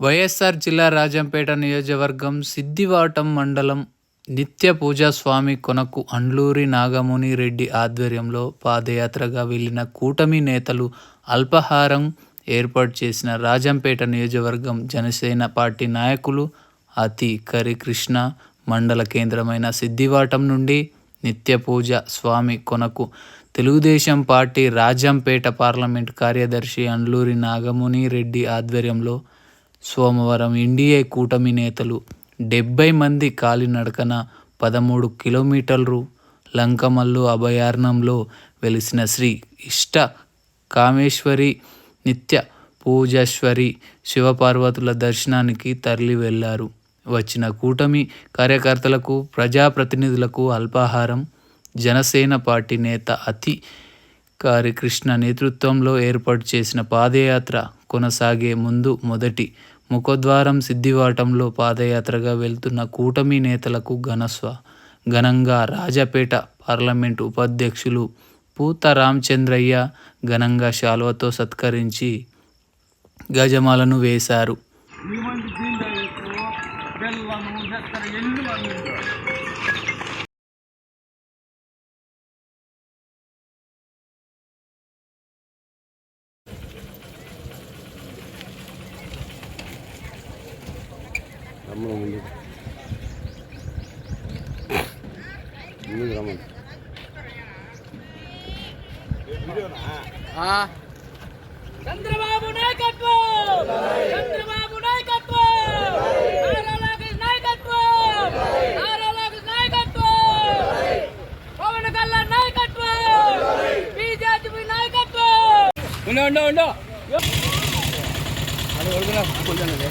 వైఎస్ఆర్ జిల్లా రాజంపేట నియోజకవర్గం సిద్దివాటం మండలం నిత్య పూజా స్వామి కొనకు అండ్లూరి నాగముని రెడ్డి ఆధ్వర్యంలో పాదయాత్రగా వెళ్ళిన కూటమి నేతలు అల్పాహారం ఏర్పాటు చేసిన రాజంపేట నియోజకవర్గం జనసేన పార్టీ నాయకులు అతి కరికృష్ణ మండల కేంద్రమైన సిద్దివాటం నుండి నిత్య పూజ స్వామి కొనకు తెలుగుదేశం పార్టీ రాజంపేట పార్లమెంట్ కార్యదర్శి అండ్లూరి నాగముని రెడ్డి ఆధ్వర్యంలో సోమవారం ఎన్డీఏ కూటమి నేతలు డెబ్బై మంది కాలినడకన పదమూడు కిలోమీటర్లు లంకమల్లు అభయారణ్యంలో వెలిసిన శ్రీ ఇష్ట కామేశ్వరి నిత్య పూజేశ్వరి శివపార్వతుల దర్శనానికి తరలి వెళ్ళారు వచ్చిన కూటమి కార్యకర్తలకు ప్రజాప్రతినిధులకు అల్పాహారం జనసేన పార్టీ నేత అతి కారికృష్ణ నేతృత్వంలో ఏర్పాటు చేసిన పాదయాత్ర కొనసాగే ముందు మొదటి ముఖద్వారం సిద్దివాటంలో పాదయాత్రగా వెళ్తున్న కూటమి నేతలకు ఘనస్వ. ఘనంగా రాజపేట పార్లమెంటు ఉపాధ్యక్షులు పూత రామచంద్రయ్య ఘనంగా శాల్వతో సత్కరించి గజమాలను వేశారు. రమ్మను ముందు ముందుకు రమ్మను చంద్రబాబు నాయకత్వం! చంద్రబాబు నాయకత్వం! నారా లోకేష్ నాయకత్వం! నారా లోకేష్ నాయకత్వం! పవన్ కళ్యాణ్ నాయకత్వం! బీజేపీ నాయకత్వం! ఉండు ఉండు ఉండు. జై బాలయ్య జై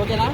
ఓకేనా?